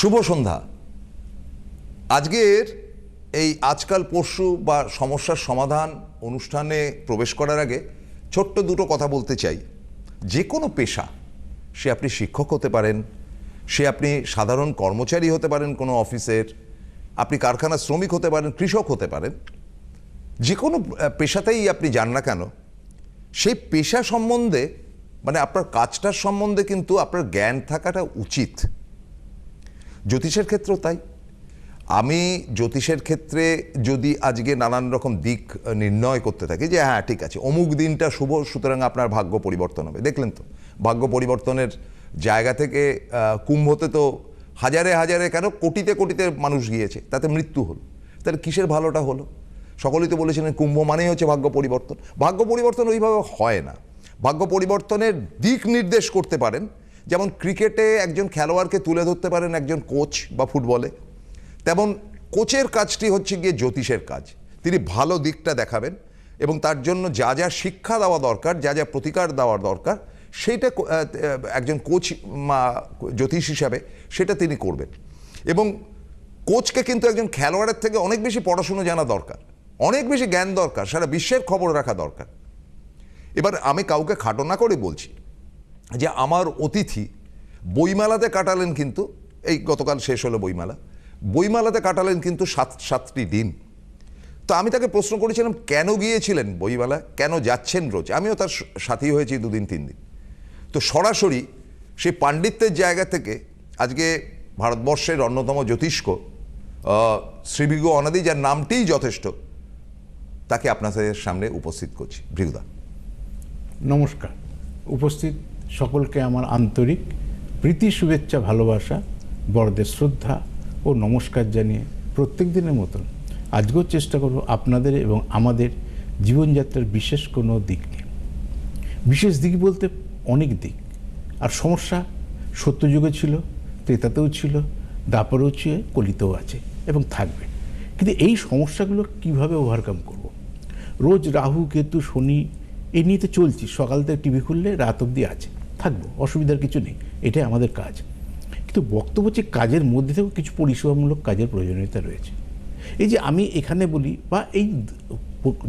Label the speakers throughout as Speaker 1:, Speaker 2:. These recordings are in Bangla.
Speaker 1: শুভ সন্ধ্যা। আজকের এই আজকাল পরশু বা সমস্যার সমাধান অনুষ্ঠানে প্রবেশ করার আগে ছোট্ট দুটো কথা বলতে চাই। যে কোনো পেশা, সে আপনি শিক্ষক হতে পারেন, সে আপনি সাধারণ কর্মচারী হতে পারেন কোনো অফিসের, আপনি কারখানার শ্রমিক হতে পারেন, কৃষক হতে পারেন, যে কোনো পেশাতেই আপনি যান না কেন, সেই পেশা সম্বন্ধে মানে আপনার কাজটার সম্বন্ধে কিন্তু আপনার জ্ঞান থাকাটা উচিত। জ্যোতিষের ক্ষেত্রেও তাই। আমি জ্যোতিষের ক্ষেত্রে যদি আজকে নানান রকম দিক নির্ণয় করতে থাকি যে হ্যাঁ ঠিক আছে, অমুক দিনটা শুভ, সুতরাং আপনার ভাগ্য পরিবর্তন হবে। দেখলেন তো, ভাগ্য পরিবর্তনের জায়গা থেকে কুম্ভতে তো হাজারে হাজারে কেন কোটিতে কোটিতে মানুষ গিয়েছে, তাতে মৃত্যু হলো। তাহলে কিসের ভালোটা হলো? সকলেই তো বলেছিলেন কুম্ভ মানেই হচ্ছে ভাগ্য পরিবর্তন। ভাগ্য পরিবর্তন ওইভাবে হয় না। ভাগ্য পরিবর্তনের দিক নির্দেশ করতে পারেন যেমন ক্রিকেটে একজন খেলোয়াড়কে তুলে ধরতে পারেন একজন কোচ বা ফুটবলে, তেমন কোচের কাজটি হচ্ছে গিয়ে জ্যোতিষের কাজ। তিনি ভালো দিকটা দেখাবেন এবং তার জন্য যা যা শিক্ষা দেওয়া দরকার, যা যা প্রতিকার দেওয়ার দরকার সেইটা একজন কোচ মা, জ্যোতিষ হিসাবে সেটা তিনি করবেন। এবং কোচকে কিন্তু একজন খেলোয়াড়ের থেকে অনেক বেশি পড়াশুনো জানা দরকার, অনেক বেশি জ্ঞান দরকার, সারা বিশ্বের খবর রাখা দরকার। এবার আমি কাউকে খাটো না করে বলছি যে আমার অতিথি বইমেলাতে কাটালেন কিন্তু এই গতকাল শেষ হলো বইমেলা বইমেলাতে কাটালেন কিন্তু সাত সাতটি দিন। তো আমি তাকে প্রশ্ন করেছিলাম কেন গিয়েছিলেন বইমেলা? কেন যাচ্ছেন রোজ? আমিও তার সাথী হয়েছি দুদিন তিন দিন। তো সরাসরি সেই পাণ্ডিত্যের জায়গা থেকে আজকে ভারতবর্ষের অন্যতম জ্যোতিষ্ক আহ, অনাদি যার নামটিই যথেষ্ট তাকে আপনাদের সামনে উপস্থিত করছি। ভৃগুদা।
Speaker 2: নমস্কার। উপস্থিত সকলকে আমার আন্তরিক প্রীতি, শুভেচ্ছা, ভালোবাসা, বড়দের শ্রদ্ধা ও নমস্কার জানিয়ে প্রত্যেক দিনের মতন আজকেও চেষ্টা করব আপনাদের এবং আমাদের জীবনযাত্রার বিশেষ কোনো দিক নিয়ে। বিশেষ দিক বলতে অনেক দিক। আর সমস্যা সত্যযুগে ছিল, ত্রেতাতেও ছিল, দাপরেও ছিল, কলিতেও আছে এবং থাকবে। কিন্তু এই সমস্যাগুলো কীভাবে ওভারকাম করব। রোজ রাহু, কেতু, শনি, এ নিয়ে তো চলছি। সকাল থেকে টিভি খুললে রাত অবধি আছে। থাকব, অসুবিধার কিছু নেই, এটাই আমাদের কাজ। কিন্তু বক্তব্য হচ্ছে কাজের মধ্যে থেকেও কিছু পরিষেবামূলক কাজের প্রয়োজনীয়তা রয়েছে। এই যে আমি এখানে বলি বা এই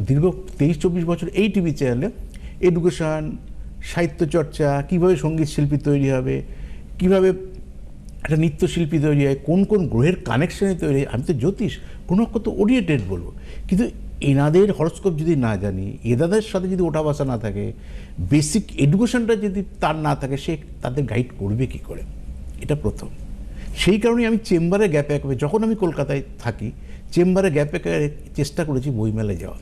Speaker 2: দীর্ঘ তেইশ চব্বিশ বছর এই টিভি চ্যানেলে এডুকেশন সাহিত্য চর্চা কীভাবে সংগীত শিল্পী তৈরি হবে, কীভাবে একটা নৃত্যশিল্পী তৈরি হয়, কোন কোন গ্রহের কানেকশানে তৈরি হয়, আমি তো জ্যোতিষ, কোনো কত ওরিয়েন্টেড বলব। কিন্তু এনাদের হরস্কোপ যদি না জানি এদাদের সাথে যদি ওঠা বসা না থাকে বেসিক এডুকেশনটা যদি তার না থাকে, সে তাদের গাইড করবে কি করে? এটা প্রথম। সেই কারণে আমি চেম্বারে গ্যাপে গ্যাপে যখন আমি কলকাতায় থাকি, চেম্বারে গ্যাপে গ্যাপে চেষ্টা করেছি বইমেলায় যাওয়া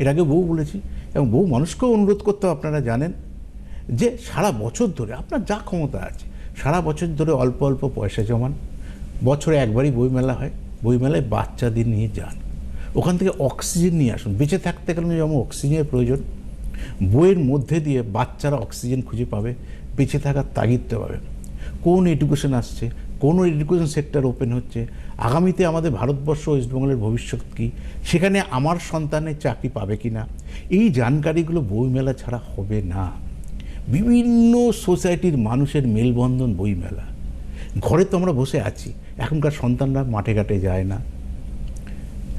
Speaker 2: এর আগে বউ বলেছি, এবং বহু মানুষকেও অনুরোধ করতে আপনারা জানেন, যে সারা বছর ধরে আপনার যা ক্ষমতা আছে, সারা বছর ধরে অল্প অল্প পয়সা জমান, বছরে একবারই বইমেলা হয়, বইমেলায় বাচ্চাদের নিয়ে যান। ওখান থেকে অক্সিজেন নিয়ে আসুন। বেঁচে থাকতে গেলে যেমন অক্সিজেনের প্রয়োজন, বইয়ের মধ্যে দিয়ে বাচ্চারা অক্সিজেন খুঁজে পাবে, বেঁচে থাকার তাগিদটা পাবে। কোন এডুকেশন আসছে, কোন এডুকেশন সেক্টর ওপেন হচ্ছে, আগামীতে আমাদের ভারতবর্ষ ওয়েস্টবেঙ্গলের ভবিষ্যৎ কী, সেখানে আমার সন্তানের চাকরি পাবে কি না এই জানকারিগুলো বইমেলা ছাড়া হবে না। বিভিন্ন সোসাইটির মানুষের মেলবন্ধন বইমেলা। ঘরে তো আমরা বসে আছি, এখনকার সন্তানরা মাঠে ঘাটে যায় না।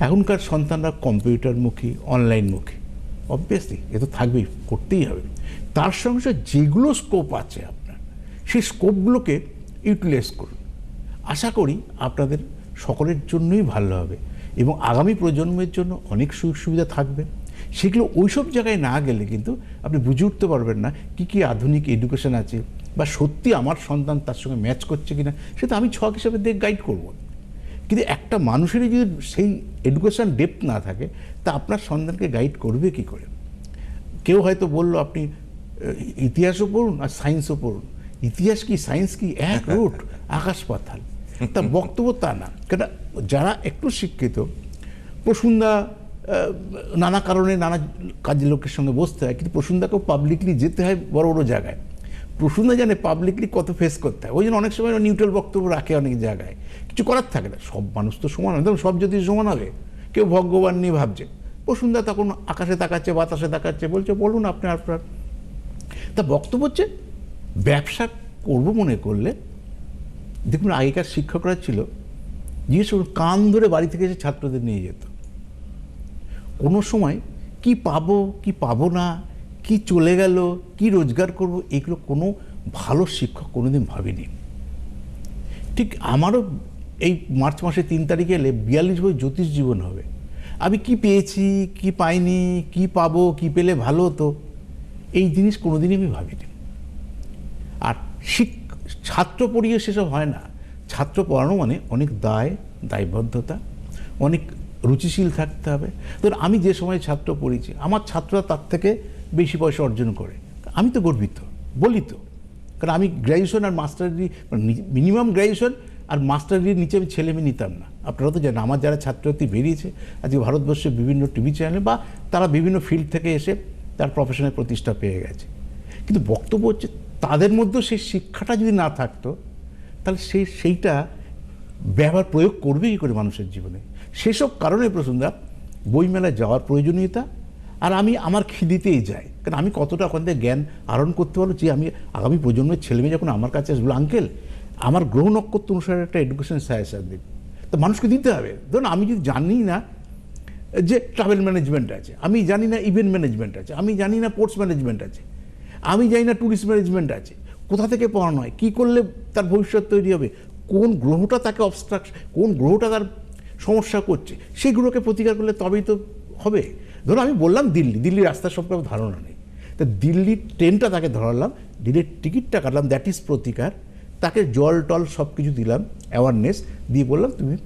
Speaker 2: এখনকার সন্তানরা কম্পিউটারমুখী, অনলাইনমুখী। অবভিয়াসলি এ তো থাকবেই, করতেই হবে। তার সঙ্গে যেগুলো স্কোপ আছে আপনার, সেই স্কোপগুলোকে ইউটিলাইজ করুন। আশা করি আপনাদের সকলের জন্যই ভালো হবে এবং আগামী প্রজন্মের জন্য অনেক সুযোগ সুবিধা থাকবে। সেগুলো ওইসব জায়গায় না গেলে কিন্তু আপনি বুঝে উঠতে পারবেন না কী কী আধুনিক এডুকেশন আছে বা সত্যি আমার সন্তান তার সঙ্গে ম্যাচ করছে কিনা, সেটা আমি ছক হিসাবে দেখ গাইড করব। কিন্তু একটা মানুষেরই যদি সেই এডুকেশন ডেপথ না থাকে তা আপনার সন্তানকে গাইড করবে কি করে? কেউ হয়তো বলল আপনি ইতিহাসও পড়ুন আর সায়েন্সও পড়ুন। ইতিহাস কি সায়েন্স কি? এক রুট আকাশ পাতাল। তা বক্তব্য তা না। কেন যারা একটু শিক্ষিত প্রসুন্দা নানা কারণে নানা কাজের লোকের সঙ্গে বসতে হয় কিন্তু প্রসুন্দাকেও পাবলিকলি যেতে হয় বড় বড় জায়গায়। প্রসুন্দা জানে পাবলিকলি কত ফেস করতে হয়। ওই জন্য অনেক সময় নিউট্রাল বক্তব্য রাখে অনেক জায়গায়। কিছু করার থাকে না। সব মানুষ তো সমান হয়। সব যদি সমান হবে, কেউ ভগবান নিয়ে ভাবছে। প্রসুন্দা তখন আকাশে তাকাচ্ছে, বাতাসে তাকাচ্ছে, বলছে, বলুন আপনি আপনার তা বক্তব্য হচ্ছে, ব্যবসা করব মনে করলে। দেখুন, আগেকার শিক্ষকরা ছিল, জিজ্ঞেস করুন, কান ধরে বাড়ি থেকে এসে ছাত্রদের নিয়ে যেত। কোনো সময়, কি পাবো কি পাবো না কি চলে গেল, কি রোজগার করব, এগুলো কোনো ভালো শিক্ষক কোনোদিন ভাবিনি। ঠিক আমারও এই মার্চ মাসে তিন তারিখে এলে বিয়াল্লিশ বই জ্যোতিষ জীবন হবে। আমি কি পেয়েছি, কি পাইনি, কি পাবো, কি পেলে ভালো হতো, এই জিনিস কোনোদিনই আমি ভাবিনি। আর শিক, ছাত্র পড়িয়ে সেসব হয় না। ছাত্র পড়ানো মানে অনেক দায়, দায়বদ্ধতা, অনেক রুচিশীল থাকতে হবে। ধর আমি যে সময় ছাত্র পড়েছি আমার ছাত্ররা তার থেকে বেশি পয়সা অর্জন করে। আমি তো গর্বিত, বলি তো। কারণ আমি গ্র্যাজুয়েশন আর মাস্টার ডিগ্রি মিনিমাম গ্র্যাজুয়েশন আর মাস্টার ডিগ্রির নিচে আমি ছেলে মেয়ে নিতাম না। আপনারা তো জানেন, আমার যারা ছাত্রছাত্রী বেরিয়েছে, আজকে ভারতবর্ষে বিভিন্ন টিভি চ্যানেলে বা তারা বিভিন্ন ফিল্ড থেকে এসে তার প্রফেশনের প্রতিষ্ঠা পেয়ে গেছে। কিন্তু বক্তব্য হচ্ছে, তাদের মধ্যেও সেই শিক্ষাটা যদি না থাকতো, তাহলে সেই সেইটা ব্যবহার প্রয়োগ করবে কী করে মানুষের জীবনে? সেসব কারণে প্রসন্দা বইমেলায় যাওয়ার প্রয়োজনীয়তা আর আমি আমার খিদিতেই যাই। কারণ আমি কতটা ওখান থেকে জ্ঞান আহরণ করতে পারব যে আমি আগামী প্রজন্মের ছেলেমেয়ে যখন আমার কাছে আসবে আঙ্কেল আমার গ্রহ নক্ষত্র অনুসারে একটা এডুকেশন সাজেশন দিন তো মানুষকে দিতে হবে। ধরুন আমি যদি জানি না যে ট্রাভেল ম্যানেজমেন্ট আছে, আমি জানি না ইভেন্ট ম্যানেজমেন্ট আছে, আমি জানি না পোর্টস ম্যানেজমেন্ট আছে, আমি জানি না ট্যুরিস্ট ম্যানেজমেন্ট আছে, কোথা থেকে পড়ানো হয়, কী করলে তার ভবিষ্যৎ তৈরি হবে, কোন গ্রহটা তাকে অবস্ট্রাকশন কোন গ্রহটা তার সমস্যা করছে সেই গ্রহকে প্রতিকার করলে তবেই তো হবে। ধরুন আমি বললাম দিল্লি, দিল্লির রাস্তার সম্পর্কে ধারণা নেই। তা দিল্লির ট্রেনটা তাকে ধরালাম, দিল্লির টিকিটটা কাটলাম দ্যাট ইজ প্রতিকার। তাকে জল টল সব কিছু দিলাম অ্যাওয়ারনেস দিয়ে বললাম, তুমি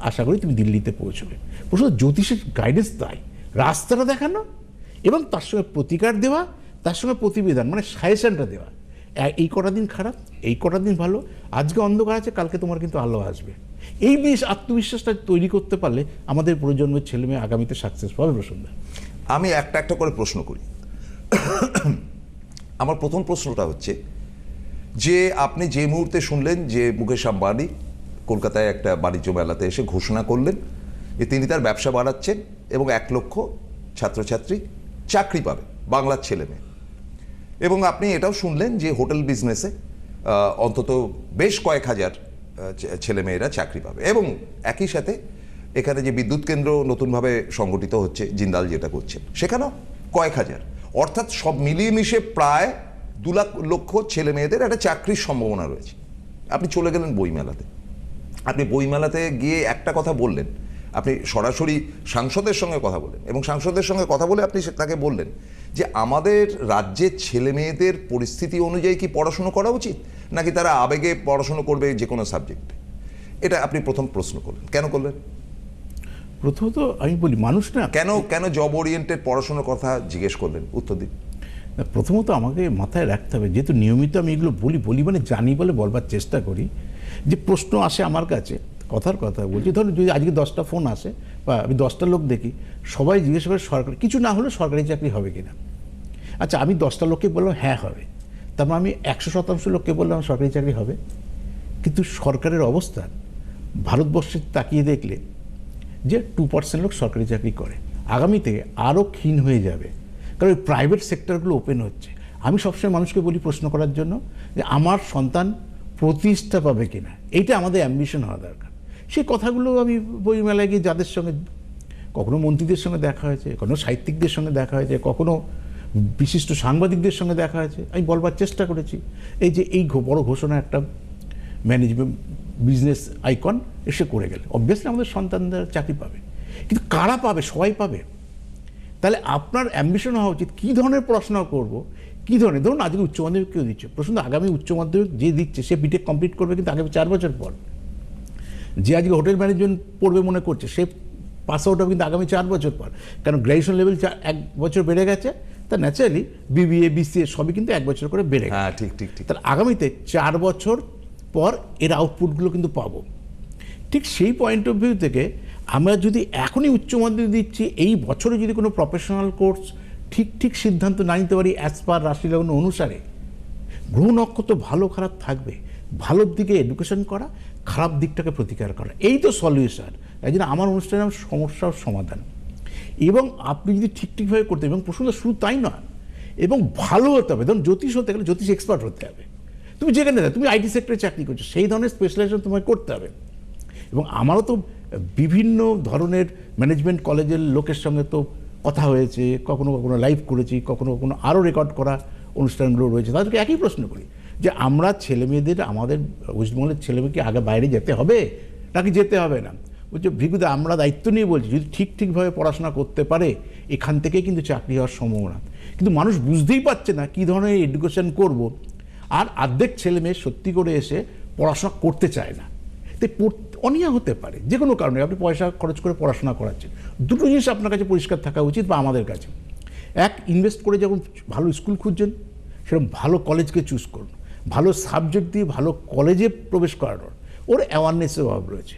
Speaker 2: আশা করি তুমি দিল্লিতে পৌঁছবে। প্রশ্ন, জ্যোতিষের গাইডেন্স তাই। রাস্তাটা দেখানো এবং তার সঙ্গে প্রতিকার দেওয়া, তার সঙ্গে প্রতিবেদন মানে সাজেশনটা দেওয়া। এই কটা দিন খারাপ, এই কটা দিন ভালো, আজকে অন্ধকার আছে, কালকে তোমার কিন্তু আলো আসবে। এই বেশ আত্মবিশ্বাসটা তৈরি করতে পারলে আমাদের প্রজন্মের ছেলে মেয়ে আগামীতে সাকসেস পাবে প্রসন্ন
Speaker 1: আমি একটা একটা করে প্রশ্ন করি। আমার প্রথম প্রশ্নটা হচ্ছে, যে আপনি যে মুহূর্তে শুনলেন যে মুকেশ আম্বানি কলকাতায় একটা বাণিজ্য মেলাতে এসে ঘোষণা করলেন যে তিনি তার ব্যবসা বাড়াচ্ছেন এবং এক লক্ষ ছাত্রছাত্রী চাকরি পাবে, বাংলার ছেলে মেয়ে। এবং আপনি এটাও শুনলেন যে হোটেল বিজনেসে অন্তত বেশ কয়েক হাজার ছেলে মেয়েরা চাকরি পাবে। এবং একই সাথে এখানে যে বিদ্যুৎ কেন্দ্র নতুনভাবে সংগঠিত হচ্ছে, জিন্দাল যেটা করছে সেখানেও কয়েক হাজার। অর্থাৎ সব মিলিয়ে মিশে প্রায় দু লাখ লক্ষ ছেলে মেয়েদের একটা চাকরির সম্ভাবনা রয়েছে। আপনি চলে গেলেন বইমেলাতে। আপনি বইমেলাতে গিয়ে একটা কথা বললেন আপনি সরাসরি সাংসদের সঙ্গে কথা বলেন এবং সাংসদের সঙ্গে কথা বলে আপনি সে- তাকে বললেন যে আমাদের রাজ্যের ছেলে মেয়েদের পরিস্থিতি অনুযায়ী কি পড়াশুনো করা উচিত? নাকি তারা আবেগে পড়াশুনো করবে যে কোনো সাবজেক্টে? এটা আপনি প্রথম প্রশ্ন করলেন। কেন করলেন?
Speaker 2: প্রথমত আমি বলি মানুষ না
Speaker 1: কেন কেন জব ওরিয়েন্টেড পড়াশোনার কথা জিজ্ঞেস করলেন? উত্তর দিন।
Speaker 2: না, প্রথমত আমাকে মাথায় রাখতে হবে যেহেতু নিয়মিত আমি এগুলো বলি বলি মানে জানি বলে বলবার চেষ্টা করি যে প্রশ্ন আসে আমার কাছে কথার কথা বলছি। ধরুন যদি আজকে দশটা ফোন আসে বা আমি দশটা লোক দেখি, সবাই জিজ্ঞেস করে সরকারি কিছু না হলে সরকারি চাকরি হবে কিনা। আচ্ছা আমি দশটা লোককে বললাম হ্যাঁ হবে। তারপর আমি একশো শতাংশ লোককে বললাম, সরকারি চাকরি হবে। কিন্তু সরকারের অবস্থান ভারতবর্ষে তাকিয়ে দেখলে যে টু পার্সেন্ট লোক সরকারি চাকরি করে। আগামীতে আরও ক্ষীণ হয়ে যাবে। কারণ ওই প্রাইভেট সেক্টরগুলো ওপেন হচ্ছে। আমি সবসময় মানুষকে বলি প্রশ্ন করার জন্য যে, আমার সন্তান প্রতিষ্ঠা পাবে কিনা? এইটা আমাদের অ্যাম্বিশন হওয়া দরকার। সেই কথাগুলো আমি বইমেলায় গিয়ে যাদের সঙ্গে, কখনো মন্ত্রীদের সঙ্গে দেখা হয়েছে, কখনো সাহিত্যিকদের সঙ্গে দেখা হয়েছে, কখনো বিশিষ্ট সাংবাদিকদের সঙ্গে দেখা হয়েছে, আমি বলবার চেষ্টা করেছি। এই যে এই বড় ঘোষণা একটা ম্যানেজমেন্ট বিজনেস আইকন এসে করে গেলে। অবভিয়াসলি আমাদের সন্তানদের চাকরি পাবে। কিন্তু কারা পাবে? সবাই পাবে। তাহলে আপনার অ্যাম্বিশন হওয়া উচিত। কী ধরনের পড়াশোনা করব? কী ধরনের? ধরুন আজকে উচ্চ মাধ্যমিক কেউ দিচ্ছে। প্রশ্ন, আগামী উচ্চ মাধ্যমিক যে দিচ্ছে, সে বিটেক কমপ্লিট করবে কিন্তু আগামী চার বছর পর। যে আজকে হোটেল ম্যানেজমেন্ট পড়বে মনে করছে সে পাস আউট হবে কিন্তু আগামী চার বছর পর। কারণ গ্র্যাজুয়েশন লেভেল এক বছর বেড়ে গেছে তা ন্যাচারালি বিবিএ বিসিএ সবই কিন্তু এক বছর করে বেড়ে গেছে।
Speaker 1: হ্যাঁ ঠিক ঠিক ঠিক।
Speaker 2: তাহলে আগামীতে চার বছর পর এর আউটপুটগুলো কিন্তু পাবো। ঠিক সেই পয়েন্ট অফ ভিউ থেকে আমরা যদি এখনই উচ্চ মাধ্যমিক দিচ্ছি এই বছরে যদি কোনো প্রফেশনাল কোর্স ঠিক ঠিক সিদ্ধান্ত না নিতে পারি অ্যাজ পার রাশি লগ্ন অনুসারে গ্রহ নক্ষত্র ভালো খারাপ থাকবে ভালোর দিকে এডুকেশন করা খারাপ দিকটাকে প্রতিকার করা। এই তো সলিউশন এই জন্য আমার অনুষ্ঠানের নাম সমস্যার সমাধান। এবং আপনি যদি ঠিক ঠিকভাবে করতে এবং প্রশ্নটা শুধু তাই নয়, এবং ভালো হতে হবে। ধরুন জ্যোতিষ হতে গেলে জ্যোতিষ এক্সপার্ট হতে হবে। তুমি যেখানে তুমি আইটি সেক্টরে চাকরি করছ, সেই ধরনের স্পেশালাইজেশন তোমায় করতে হবে। এবং আমারও তো বিভিন্ন ধরনের ম্যানেজমেন্ট কলেজের লোকের সঙ্গে তো কথা হয়েছে, কখনো কখনো লাইভ করেছি, কখনো কখনো আরও রেকর্ড করা অনুষ্ঠানগুলো রয়েছে। তাদেরকে একই প্রশ্ন করি যে আমরা ছেলে মেয়েদের, আমাদের ওয়েস্টবেঙ্গলের ছেলে মেয়েকে আগে বাইরে যেতে হবে? নাকি যেতে হবে না? বলছে ভিগুদা আমরা দায়িত্ব নিয়ে বলছি, যদি ঠিক ঠিকভাবে পড়াশোনা করতে পারে, এখান থেকে কিন্তু চাকরি হওয়ার সম্ভাবনা। কিন্তু মানুষ বুঝতেই পারছে না কী ধরনের এডুকেশন করব। আর অর্ধেক ছেলে মেয়ে সত্যি করে এসে পড়াশোনা করতে চায় না। তাই অনীহা হতে পারে, যে কোনো কারণে। আপনি পয়সা খরচ করে পড়াশোনা করাচ্ছেন। দুটো জিনিস আপনার কাছে পরিষ্কার থাকা উচিত বা আমাদের কাছে। এক ইনভেস্ট করে যখন ভালো স্কুল খুঁজছেন, সেরকম ভালো কলেজকে চুজ করুন। ভালো সাবজেক্ট দিয়ে ভালো কলেজে প্রবেশ করানোর। ওর অ্যাওয়ারনেসের অভাব রয়েছে।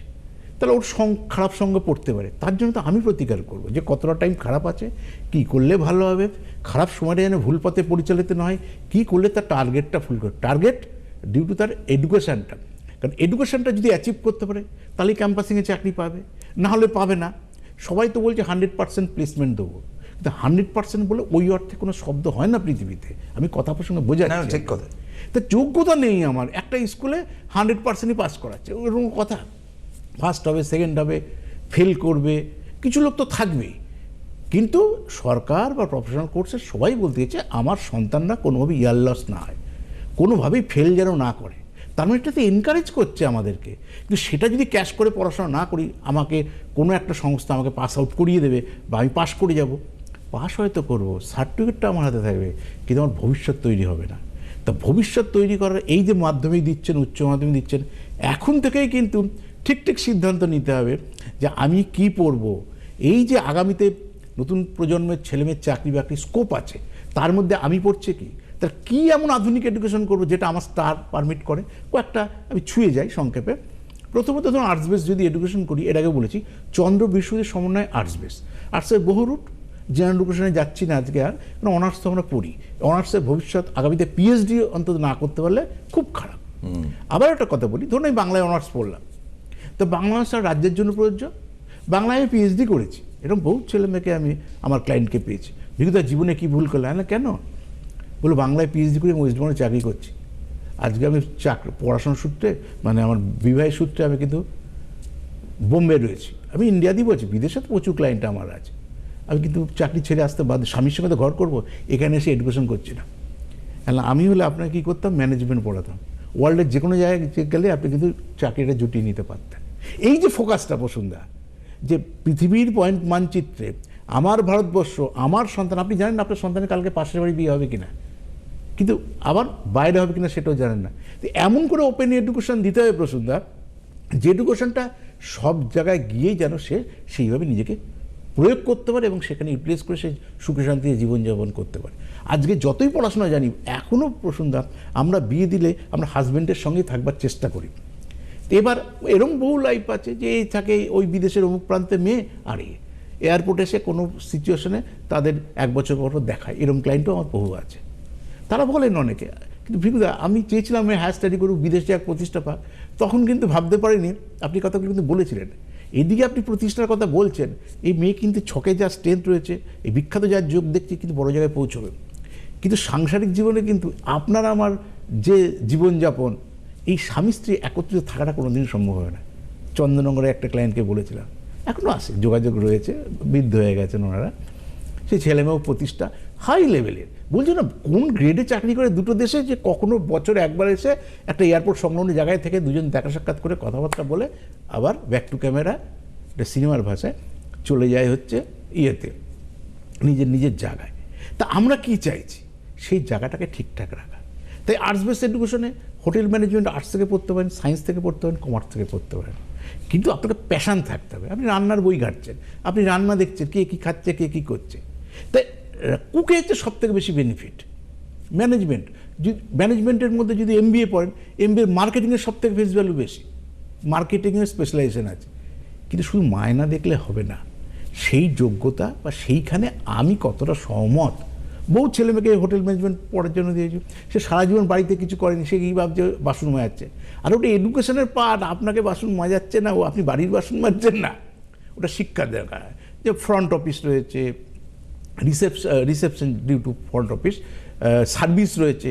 Speaker 2: তাহলে ওর সং খারাপ সঙ্গে পড়তে পারে। তার জন্য তো আমি প্রতিকার করব যে কতটা টাইম খারাপ আছে কি করলে ভালো হবে খারাপ সময়টা যেন ভুল পথে পরিচালিত না হয় কী করলে তার টার্গেটটা ফুল করে। টার্গেট ডিউ টু তার এডুকেশানটা কারণ এডুকেশনটা যদি অ্যাচিভ করতে পারে তাহলে ক্যাম্পাসিংয়ে চাকরি পাবে। না হলে পাবে না। সবাই তো বলছে হান্ড্রেড পার্সেন্ট প্লেসমেন্ট দেবো। কিন্তু হান্ড্রেড পার্সেন্ট বলে ওই অর্থে কোনো শব্দ হয় না পৃথিবীতে। আমি কথা প্রসঙ্গে
Speaker 1: না, ঠিক কথা।
Speaker 2: তা যোগ্যতা নেই আমার। একটা স্কুলে হান্ড্রেড পার্সেন্টই পাস করাচ্ছে। ওরকম কথা। ফার্স্ট হবে সেকেন্ড হবে ফেল করবে, কিছু লোক তো থাকবেই। কিন্তু সরকার বা প্রফেশনাল কোর্সের সবাই বলতে গেছে, আমার সন্তানরা কোনোভাবে ইয়ার লস না হয়। কোনোভাবেই ফেল যেন না করে। তার মানে এটাতে এনকারেজ করছে আমাদেরকে। কিন্তু সেটা যদি ক্যাশ করে পড়াশোনা না করি, আমাকে কোনো একটা সংস্থা আমাকে পাস আউট করিয়ে দেবে বা আমি পাস করে যাব। পাস হয়তো করব। সার্টিফিকেটটা আমার হাতে থাকবে। কিন্তু আমার ভবিষ্যৎ তৈরি হবে না। তা ভবিষ্যৎ তৈরি করার এই যে মাধ্যমিক দিচ্ছেন, উচ্চ মাধ্যমিক দিচ্ছেন, এখন থেকেই কিন্তু ঠিক ঠিক সিদ্ধান্ত নিতে হবে যে আমি কি পড়ব। এই যে আগামীতে নতুন প্রজন্মের ছেলেমেয়ের চাকরি বাকরি স্কোপ আছে, তার মধ্যে আমি পড়ছে কি? তার কি এমন আধুনিক এডুকেশন করব যেটা আমার স্টার পারমিট করে? কয়েকটা আমি ছুঁয়ে যাই সংক্ষেপে। প্রথমত ধরুন আর্টস বেস যদি এডুকেশন করি, এর আগে বলেছি, চন্দ্র বিশ্বদের সমন্বয় আর্টস বেস আর্টসের বহু রুট জেনারেল এডুকেশনে যাচ্ছি না আজকে আর কারণ অনার্স তো আমরা পড়ি অনার্সের ভবিষ্যৎ আগামীতে পিএইচডি অন্তত না করতে পারলে খুব খারাপ। আবার একটা কথা বলি ধরুন আমি বাংলায় অনার্স পড়লাম। তো বাংলা অনার্সটা রাজ্যের জন্য প্রযোজ্য? বাংলায় আমি পিএইচডি করেছি। এরকম বহু ছেলে মেয়েকে আমি আমার ক্লায়েন্টকে পেয়েছি। বিগত জীবনে কি ভুল করলাম না কেন? বলো বাংলায় পিএইচডি করে ওয়েস্ট বেঙ্গলে চাকরি করছি। আজকে আমি চাকরি পড়াশোনার সূত্রে মানে আমার বিবাহের সূত্রে আমি কিন্তু বোম্বে রয়েছি। আমি ইন্ডিয়াতেই বলছি বিদেশে তো প্রচুর ক্লায়েন্ট আমার আছে। আমি কিন্তু চাকরি ছেড়ে আসতে বাধ্য, স্বামীর সঙ্গে তো ঘর করব, এখানে এসে এডুকেশন করছি না। তাহলে আমি হলে আপনাকে কী করতাম? ম্যানেজমেন্ট পড়াতাম। ওয়ার্ল্ডের যে কোনো জায়গায় গেলে আপনি কিন্তু চাকরিটা জুটিয়ে নিতে পারতেন। এই যে ফোকাসটা বসুন্ধরা, যে পৃথিবীর পয়েন্ট মানচিত্রে, আমার ভারতবর্ষ, আমার সন্তান, আপনি জানেন আপনার সন্তানের কালকে পাশের বাড়ি বিয়ে হবে কিনা? কিন্তু আবার বাইরে হবে কিনা সেটাও জানেন না। তো এমন করে ওপেন এডুকেশন দিতে হবে প্রসুন্দা যে এডুকেশনটা সব জায়গায় গিয়েই যেন সে সেইভাবে নিজেকে প্রয়োগ করতে পারে এবং সেখানে রিপ্লেস করে সে সুখে শান্তিতে জীবনযাপন করতে পারে। আজকে যতই পড়াশোনা জানি এখনও প্রসুন্দা আমরা বিয়ে দিলে আমরা হাজব্যান্ডের সঙ্গে থাকবার চেষ্টা করি। এবার এরম বহু লাইফ আছে যে এই থাকে, ওই বিদেশের অমুক প্রান্তে মেয়ে, আর এয়ারপোর্টে এসে কোনো সিচুয়েশনে তাদের এক বছর পর পর দেখায়। এরম ক্লায়েন্টও আমার বহু আছে। তারা বলেন অনেকে, কিন্তু ভিকুদা আমি চেয়েছিলাম আমি হায়ার স্টাডি করুক, বিদেশে এক প্রতিষ্ঠা পাক। তখন কিন্তু ভাবতে পারিনি, আপনি কথাগুলো কিন্তু বলেছিলেন। এদিকে আপনি প্রতিষ্ঠার কথা বলছেন, এই মেয়ে কিন্তু ছকে যা স্ট্রেংথ রয়েছে, এই বিখ্যাত যার যোগ দেখছি কিন্তু বড় জায়গায় পৌঁছবে। কিন্তু সাংসারিক জীবনে কিন্তু আপনার আমার যে জীবনযাপন, এই স্বামী স্ত্রী একত্রিত থাকাটা কোনোদিন সম্ভব হয় না। চন্দননগরে একটা ক্লায়েন্টকে বলেছিলাম এখনও আছে, যোগাযোগ রয়েছে, বৃদ্ধ হয়ে গেছেন ওনারা। সেই ছেলেমেয়েও প্রতিষ্ঠা হাই লেভেলের বলছো না, কোন গ্রেডে চাকরি করে দুটো দেশে যে কখনো বছর একবার এসে একটা এয়ারপোর্ট সংলগ্ন জায়গায় থেকে দুজন দেখা সাক্ষাৎ করে কথাবার্তা বলে আবার ব্যাক টু ক্যামেরা এটা সিনেমার ভাষায় চলে যায় হচ্ছে ইয়েতে, নিজের নিজের জায়গায়। তা আমরা কি চাইছি? সেই জায়গাটাকে ঠিকঠাক রাখা। তাই আর্টস বেস এডুকেশনে হোটেল ম্যানেজমেন্ট আর্টস থেকে পড়তে পারেন সায়েন্স থেকে পড়তে পারেন কমার্স থেকে পড়তে পারেন। কিন্তু আপনাকে প্যাশান থাকতে হবে। আপনি রান্নার বই ঘাটছেন, আপনি রান্না দেখছেন, কে কী খাচ্ছে, কে কী করছে। তাই কুকে হচ্ছে সব থেকে বেশি বেনিফিট ম্যানেজমেন্ট ম্যানেজমেন্টের মধ্যে যদি এম বিএ পড়েন এম বি মার্কেটিংয়ের সব থেকে ফেস ভ্যালু বেশি। মার্কেটিংয়ের স্পেশালাইজেশন আছে। কিন্তু শুধু মায়না দেখলে হবে না। সেই যোগ্যতা বা সেইখানে আমি কতটা সহমত? বহু ছেলে মেয়েকে হোটেল ম্যানেজমেন্ট পড়ার জন্য দিয়েছি। সে সারা জীবন বাড়িতে কিছু করেনি। সে এই ভাবছে? বাসন মাজাচ্ছে। আর ওটা এডুকেশনের পার্ট আপনাকে বাসন মাজাচ্ছে না ও। আপনি বাড়ির বাসন মাজছেন না। ওটা শিক্ষা দরকার যে ফ্রন্ট অফিস রয়েছে reception reception due to front office service রয়েছে।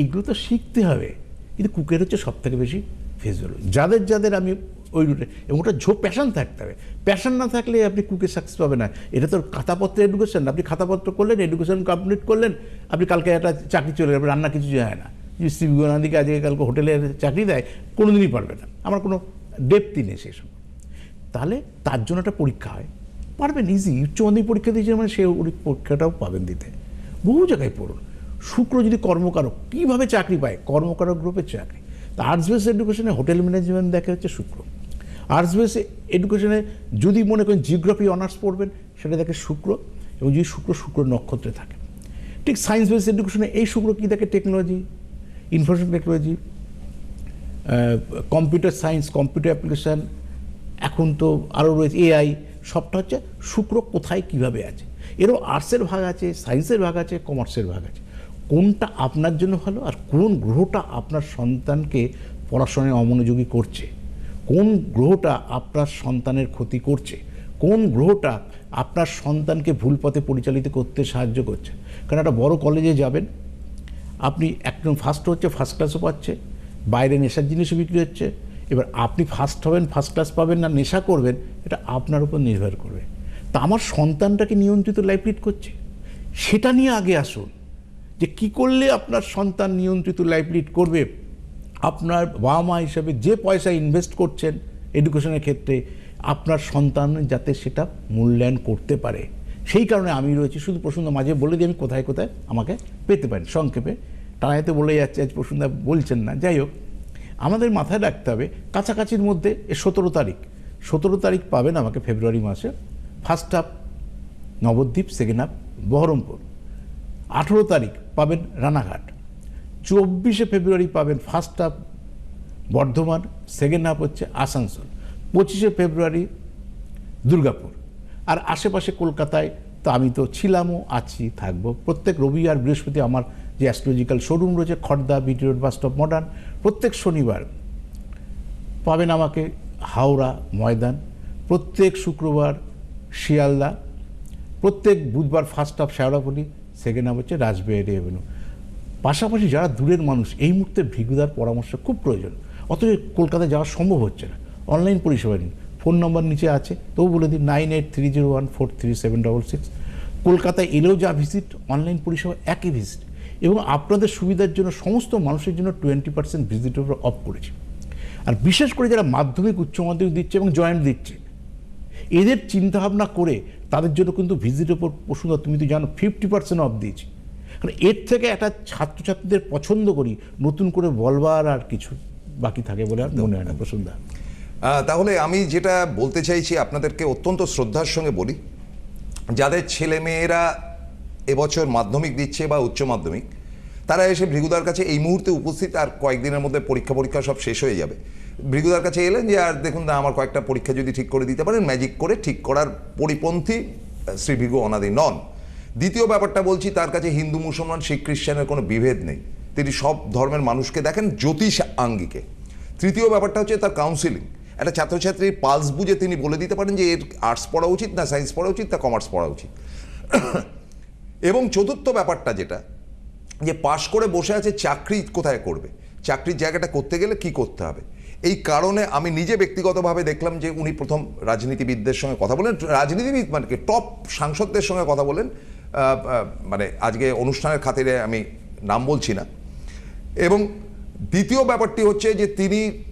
Speaker 2: এগুলো তো শিখতে হবে। কিন্তু কুকের হচ্ছে সব থেকে বেশি ফেজল যাদের যাদের আমি ওই রুটে, এবং ওটা ঝোঁক প্যাশন থাকতে হবে। প্যাশন না থাকলে আপনি কুকে সাকসেস পাবে না। এটা তো খাতাপত্র এডুকেশন আপনি খাতাপত্র করলেন এডুকেশন কমপ্লিট করলেন, আপনি কালকে একটা চাকরি চলে যাবে রান্না কিছু যায় না। যদি শ্রী বিবেকানন্দকে আজকে কালকে হোটেলে চাকরি দেয় কোনো দিনই পারবে না। আমার কোনো ডেপতি নেই সেই সময়। তাহলে তার জন্য একটা পরীক্ষা হয়। পারবেন ইজি উচ্চ মাধ্যমিক পরীক্ষা দিয়েছে মানে সে পরীক্ষাটাও পাবেন দিতে। বহু জায়গায় পড়ুন। শুক্র যদি কর্মকারক, কীভাবে চাকরি পায়? কর্মকারক গ্রুপের চাকরি। তা আর্টস বেস এডুকেশনে হোটেল ম্যানেজমেন্ট দেখে হচ্ছে শুক্র। আর্টস বেস এডুকেশনে যদি মনে করেন জিওগ্রাফি অনার্স পড়বেন, সেটা দেখে শুক্র। এবং যদি শুক্র শুক্র নক্ষত্রে থাকে। ঠিক সায়েন্স বেস এডুকেশনে এই শুক্র কী দেখে? Technology information technology computer science computer application এখন তো আরও রয়েছে এআই সবটা হচ্ছে শুক্র কোথায় কীভাবে আছে। এরও আর্টসের ভাগ আছে, সায়েন্সের ভাগ আছে, কমার্সের ভাগ আছে। কোনটা আপনার জন্য ভালো আর কোন গ্রহটা আপনার সন্তানকে পড়াশোনায় অমনোযোগী করছে? কোন গ্রহটা আপনার সন্তানের ক্ষতি করছে? কোন গ্রহটা আপনার সন্তানকে ভুল পথে পরিচালিত করতে সাহায্য করছে? কারণ একটা বড় কলেজে যাবেন, আপনি একদম ফার্স্ট হচ্ছে ফার্স্ট ক্লাসও পাচ্ছে, বাইরে নেশার জিনিসও বিক্রি হচ্ছে এবার আপনি ফার্স্ট হবেন ফার্স্ট ক্লাস পাবেন না, নেশা করবেন, এটা আপনার উপর নির্ভর করবে। তা আমার সন্তানটাকে নিয়ন্ত্রিত লাইফ লিড করছে। সেটা নিয়ে আগে আসুন, যে কি করলে আপনার সন্তান নিয়ন্ত্রিত লাইফ লিড করবে। আপনার বাবা মা হিসাবে যে পয়সা ইনভেস্ট করছেন এডুকেশনের ক্ষেত্রে, আপনার সন্তান যাতে সেটা মূল্যায়ন করতে পারে। সেই কারণে আমি রয়েছি, শুধু প্রসন্ন মাঝে বলে দিই, আমি কোথায় কোথায় আমাকে পেতে পারেন, সংক্ষেপে। টানাইতে বলে যাচ্ছে, আজ প্রসন্ন বলছেন না, যাই হোক। আমাদের মাথায় রাখতে হবে, কাছাকাছির মধ্যে এ সতেরো তারিখ। সতেরো তারিখ পাবেন আমাকে ফেব্রুয়ারি মাসে। First half, Nabadwip, second half, Baharampur. আঠেরো তারিখ পাবেন রানাঘাট। চব্বিশে ফেব্রুয়ারি পাবেন first half, Bardhaman, second half হচ্ছে আসানসোল। পঁচিশে ফেব্রুয়ারি দুর্গাপুর। আর আশেপাশে কলকাতায় তো আমি তো ছিলামও, আছি, থাকব। প্রত্যেক রবি আর বৃহস্পতি আমার যে অ্যাস্ট্রোলজিক্যাল শোরুম রয়েছে, Khardah BT road bus stop modern প্রত্যেক শনিবার পাবেন আমাকে হাওড়া, ময়দান, প্রত্যেক শুক্রবার শিয়ালদা, প্রত্যেক বুধবার first half Sheoraphuli second half হচ্ছে রাজবিহারি এভিনিউ পাশাপাশি যারা দূরের মানুষ, এই মুহূর্তে ভিগুদার পরামর্শ খুব প্রয়োজন। অথচ কলকাতায় যাওয়া সম্ভব হচ্ছে না। অনলাইন পরিষেবা নিন। ফোন নম্বর নিচে আছে। তবু বলে দিন nine eight three zero one four three seven double six কলকাতায় এলেও যা ভিজিট অনলাইন পরিষেবা একই ভিজিট এবং আপনাদের সুবিধার জন্য সমস্ত মানুষের জন্য টোয়েন্টি পার্সেন্ট ভিজিটের অফ করেছি। আর বিশেষ করে যারা মাধ্যমিক উচ্চ মাধ্যমিক দিচ্ছে এবং জয়েন্ট দিচ্ছে এদের চিন্তাভাবনা করে তাদের জন্য কিন্তু ভিজিট ওপর বসুন্ধা তুমি তো জানো ফিফটি পার্সেন্ট অফ দিয়েছি। কারণ এর থেকে একটা ছাত্রছাত্রীদের পছন্দ করি নতুন করে বলবার আর কিছু বাকি থাকে বলে আর মনে হয় না
Speaker 1: আহ, তাহলে আমি যেটা বলতে চাইছি আপনাদেরকে অত্যন্ত শ্রদ্ধার সঙ্গে বলি যাদের ছেলে মেয়েরা এবছর মাধ্যমিক দিচ্ছে বা উচ্চ মাধ্যমিক, তারা এসে ভৃগুদার কাছে এই মুহূর্তে উপস্থিত, আর কয়েকদিনের মধ্যে পরীক্ষা পরীক্ষা সব শেষ হয়ে যাবে। ভৃগুদার কাছে এলেন যে, আর দেখুন না, আমার কয়েকটা পরীক্ষা যদি ঠিক করে দিতে পারেন ম্যাজিক করে ঠিক করার পরিপন্থী শ্রী ভৃগু অনাদি নন। দ্বিতীয় ব্যাপারটা বলছি, তার কাছে হিন্দু, মুসলমান, শিখ, খ্রিস্টানের কোনো বিভেদ নেই। তিনি সব ধর্মের মানুষকে দেখেন জ্যোতিষ আঙ্গিকে। তৃতীয় ব্যাপারটা হচ্ছে তার কাউন্সিলিং একটা ছাত্রছাত্রীর পালস বুঝে তিনি বলে দিতে পারেন যে, এর আর্টস পড়া উচিত না সায়েন্স পড়া উচিত না কমার্স পড়া উচিত। এবং চতুর্থ ব্যাপারটা যেটা, যে পাশ করে বসে আছে চাকরি কোথায় করবে? চাকরির জায়গাটা করতে গেলে কি করতে হবে? এই কারণে আমি নিজে ব্যক্তিগতভাবে দেখলাম যে উনি প্রথম রাজনীতিবিদদের সঙ্গে কথা বলেন রাজনীতিবিদ মানে টপ সাংসদদের সঙ্গে কথা বলেন। মানে আজকে অনুষ্ঠানের খাতিরে আমি নাম বলছি না। এবং দ্বিতীয় ব্যাপারটি হচ্ছে যে তিনি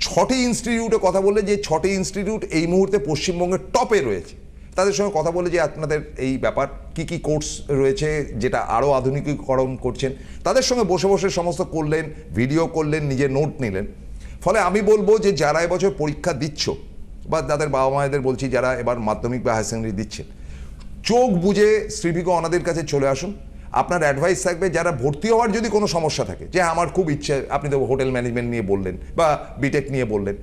Speaker 1: ছটি ইনস্টিটিউটে কথা বললেন, যে ছটি ইনস্টিটিউট এই মুহূর্তে পশ্চিমবঙ্গের টপে রয়েছে। তাদের সঙ্গে কথা বলে যে আপনাদের এই ব্যাপার কি কি কোর্স রয়েছে যেটা আরও আধুনিকীকরণ করছেন তাদের সঙ্গে বসে বসে সমস্ত করলেন ভিডিও করলেন নিজে নোট নিলেন। ফলে আমি বলব যে যারা এবছর পরীক্ষা দিচ্ছ বা তাদের বাবা মায়েদের বলছি যারা এবার মাধ্যমিক বা হায়ার সেকেন্ডারি দিচ্ছেন চোখ বুঝে শ্রীভিগো ওনাদের কাছে চলে আসুন। আপনার অ্যাডভাইস থাকবে যারা ভর্তি হওয়ার যদি কোনো সমস্যা থাকে যে হ্যাঁ, আমার খুব ইচ্ছে আপনি তো হোটেল ম্যানেজমেন্ট নিয়ে বললেন বা বিটেক নিয়ে বললেন।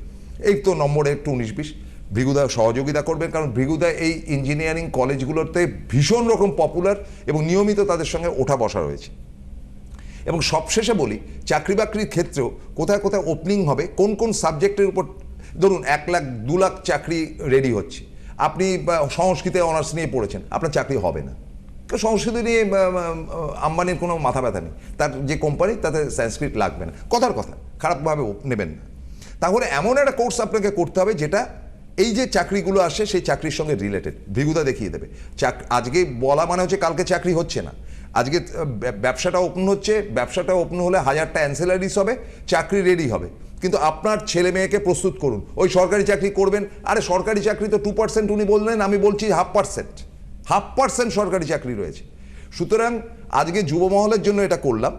Speaker 1: এই তো নম্বরে একটু উনিশ বিশ। ভৃগুদা সহযোগিতা করবেন, কারণ ভৃগুদা এই ইঞ্জিনিয়ারিং কলেজগুলোতে ভীষণ রকম পপুলার এবং নিয়মিত তাদের সঙ্গে ওঠা বসা রয়েছে। এবং সবশেষে বলি চাকরি বাকরির ক্ষেত্রেও কোথায় কোথায় ওপেনিং হবে, কোন কোন সাবজেক্টের উপর, ধরুন এক লাখ, দু লাখ চাকরি রেডি হচ্ছে। আপনি সংস্কৃতে অনার্স নিয়ে পড়েছেন, আপনার চাকরি হবে না। সংস্কৃতি নিয়ে আম্বানির কোনো মাথা ব্যথা নেই। তার যে কোম্পানি তাতে সংস্কৃত লাগবে না। কথার কথা, খারাপভাবে নেবেন না। তাহলে এমন একটা কোর্স আপনাকে করতে হবে, যেটা এই যে চাকরিগুলো আসে, সেই চাকরির সঙ্গে রিলেটেড ভিগুদা দেখিয়ে দেবে। চাক আজকে বলা মানে হচ্ছে কালকে চাকরি হচ্ছে না। আজকে ব্যবসাটা ওপেন হচ্ছে, ব্যবসাটা ওপেন হলে হাজারটা অ্যান্সেলারিস হবে, চাকরি রেডি হবে। কিন্তু আপনার ছেলে মেয়েকে প্রস্তুত করুন। ওই সরকারি চাকরি করবেন, আরে সরকারি চাকরি তো টু পার্সেন্ট উনি বললেন, আমি বলছি হাফ পার্সেন্ট হাফ পার্সেন্ট সরকারি চাকরি রয়েছে। সুতরাং আজকে যুব মহলের জন্য এটা করলাম।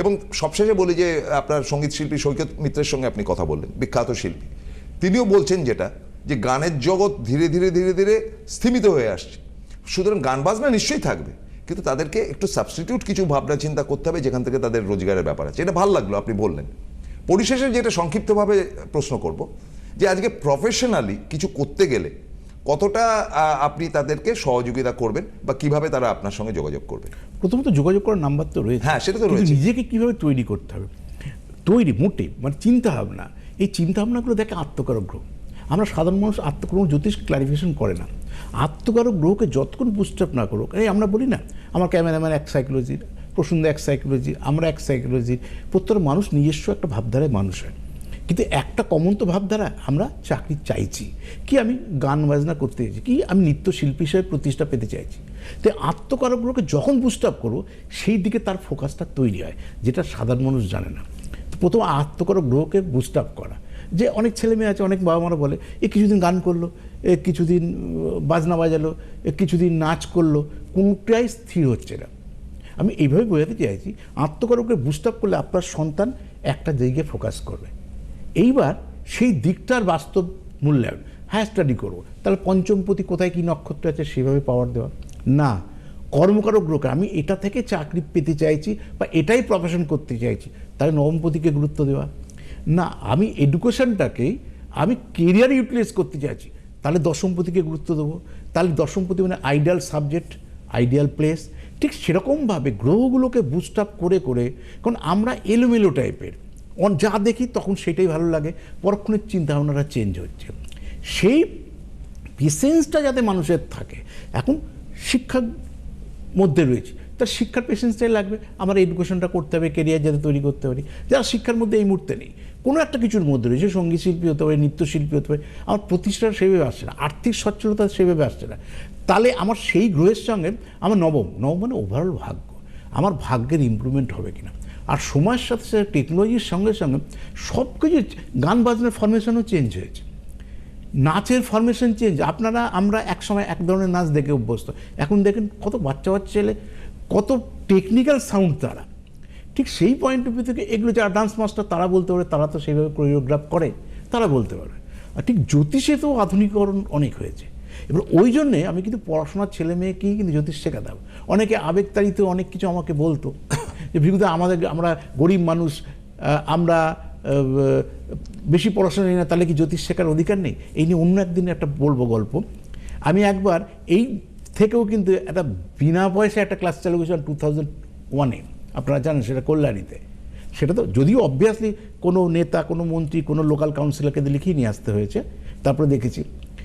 Speaker 1: এবং সবশেষে বলি যে আপনার সংগীত শিল্পী সৈকত মিত্রের সঙ্গে আপনি কথা বললেন, বিখ্যাত শিল্পী। তিনিও বলছেন যেটা যে গানের জগৎ ধীরে ধীরে ধীরে ধীরে স্থিমিত হয়ে আসছে। সুতরাং গান বাজনা নিশ্চয়ই থাকবে কিন্তু তাদেরকে একটু সাবস্টিটিউট কিছু ভাবনা চিন্তা করতে হবে যেখান থেকে তাদের রোজগারের ব্যাপার আছে। এটা ভালো লাগল আপনি বললেন। পরিশেষে যেটা সংক্ষিপ্তভাবে প্রশ্ন করব যে আজকে প্রফেশনালি কিছু করতে গেলে কতটা আপনি তাদেরকে সহযোগিতা করবেন বা কীভাবে তারা আপনার সঙ্গে যোগাযোগ করবে?
Speaker 2: প্রথমত যোগাযোগ করার নাম্বার তো রয়েছে।
Speaker 1: হ্যাঁ, সেটা তো রয়েছে।
Speaker 2: নিজেকে কীভাবে তৈরি করতে হবে? তৈরি মোটে মানে চিন্তা ভাবনা এই চিন্তা ভাবনাগুলো দেখে আত্মকারক গ্রহ আমরা সাধারণ মানুষ আত্মকারক জ্যোতিষ ক্লারিফিকেশন করে না। আত্মকারক গ্রহকে যতক্ষণ বুস্ট আপ না করুক, এই আমরা বলি না, আমার ক্যামেরাম্যান এক সাইকোলজির প্রসন্ন এক সাইকোলজি আমরা এক সাইকোলজি প্রত্যেক মানুষ নিজস্ব একটা ভাবধারায় মানুষ হয়। কিন্তু একটা কমন তো ভাবধারা, আমরা চাকরি চাইছি। কি আমি গান বাজনা করতে চাইছি? কি আমি নৃত্যশিল্পী হিসেবে প্রতিষ্ঠা পেতে চাইছি? তো আত্মকারকগুলোকে যখন বুস্ট আপ সেই দিকে তার ফোকাসটা তৈরি হয়, যেটা সাধারণ মানুষ জানে না। প্রথম আত্মকারক গ্রহকে বুস্ট আপ করা। যে অনেক ছেলে মেয়ে আছে, অনেক বাবা মারা বলে, এ কিছুদিন গান করল, এ কিছুদিন বাজনা বাজালো, এ কিছুদিন নাচ করল। কোনটাই স্থির হচ্ছে না। আমি এইভাবে বোঝাতে চাইছি আত্মকারককে বুস্ট করলে আপনার সন্তান একটা দিকে ফোকাস করবে। এইবার সেই দিকটার বাস্তব মূল্যায়ন হ্যাঁ স্টাডি করব। তাহলে পঞ্চমপতি কোথায় কি নক্ষত্র আছে সেভাবে পাওয়ার দেওয়া? না। কর্মকারক গ্রহকে আমি এটা থেকে চাকরি পেতে চাইছি বা এটাই প্রফেশন করতে চাইছি, তাহলে নবমপতিকে গুরুত্ব দেওয়া। না, আমি এডুকেশনটাকেই আমি কেরিয়ার ইউটিলাইজ করতে চাইছি। তাহলে দশমপতিকে গুরুত্ব দেবো। তাহলে দশমপতি মানে আইডিয়াল সাবজেক্ট আইডিয়াল প্লেস ঠিক সেরকমভাবে গ্রহগুলোকে বুস্ট আপ করে করে, কারণ আমরা এলোমেলো টাইপের। অন যা দেখি তখন সেটাই ভালো লাগে। পরক্ষণের চিন্তাভাবনাটা চেঞ্জ হচ্ছে। সেই পেশেন্সটা যাতে মানুষের থাকে। এখন শিক্ষার মধ্যে রয়েছে। তার শিক্ষার পেশেন্সটাই লাগবে। আমার এডুকেশনটা করতে হবে কেরিয়ার যাতে তৈরি করতে পারি। যারা শিক্ষার মধ্যে এই মুহূর্তে নেই। কোনো একটা কিছুর মধ্যে রয়েছে, সংগীত শিল্পী হতে পারে, নৃত্যশিল্পী হতে পারে, আমার প্রতিষ্ঠা সেভাবে আসছে না, আর্থিক সচ্ছলতা সেভাবে আসছে না। তাহলে আমার সেই গ্রহের সঙ্গে আমার নবম নবম মানে ওভারঅল ভাগ্য। আমার ভাগ্যের ইম্প্রুভমেন্ট হবে কিনা? আর সময়ের সাথে সাথে টেকনোলজির সঙ্গে সঙ্গে সব কিছু গান বাজনার ফরমেশনও চেঞ্জ হয়েছে। নাচের ফরমেশন চেঞ্জ আপনারা, আমরা এক সময় এক ধরনের নাচ দেখে অভ্যস্ত। এখন দেখেন কত বাচ্চা বাচ্চা ছেলে কত টেকনিক্যাল সাউন্ড তারা। ঠিক সেই পয়েন্ট অফ ভিউ থেকে এগুলো যারা ডান্স মাস্টার তারা বলতে পারে, তারা তো সেইভাবে কোরিওগ্রাফ করে, তারা বলতে পারে আর ঠিক জ্যোতিষে তো আধুনিকরণ অনেক হয়েছে। এবার ওই জন্যে আমি কিন্তু পড়াশোনার ছেলে মেয়েকেই কিন্তু জ্যোতিষ শেখা শেখাতাম। অনেকে আবেগতাড়িত অনেক কিছু আমাকে বলতো, যে ভিগুদা আমাদের আমরা গরিব মানুষ আমরা বেশি পড়াশোনা নেই না, তাহলে কি জ্যোতিষ শেখার অধিকার নেই? এই নিয়ে অন্য একদিন একটা বলব গল্প। আমি একবার এই থেকেও কিন্তু একটা বিনা পয়সা একটা ক্লাস চালু করেছিলাম টু থাউজেন্ড ওয়ানে আপনারা জানেন সেটা কল্যাণীতে। সেটা তো যদিও অবভিয়াসলি কোনো নেতা, কোনো মন্ত্রী, কোনো লোকাল কাউন্সিলরকে লিখিয়ে নিয়ে আসতে হয়েছে, তারপরে দেখেছি।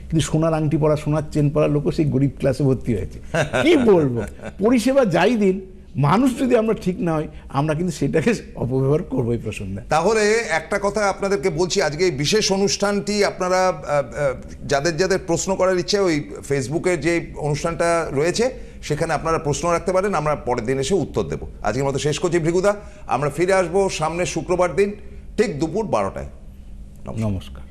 Speaker 2: কিন্তু সোনার আংটি পরা, সোনার চেন পরা লোকও সেই গরিব ক্লাসে ভর্তি হয়েছে। কি বলব? পরিষেবা যাই দিন মানুষ যদি আমরা ঠিক না হয় আমরা কিন্তু সেটাকে অপব্যবহার করব এই প্রসঙ্গে।
Speaker 1: তাহলে একটা কথা আপনাদেরকে বলছি আজকে এই বিশেষ অনুষ্ঠানটি আপনারা যাদের যাদের প্রশ্ন করার ইচ্ছে ওই ফেসবুকের যে অনুষ্ঠানটা রয়েছে সেখানে আপনারা প্রশ্ন রাখতে পারেন আমরা পরের দিন এসে উত্তর দেবো। আজকের মতো শেষ করছি ভৃগুদা আমরা ফিরে আসব সামনে শুক্রবার দিন ঠিক দুপুর বারোটায়।
Speaker 2: নমস্কার।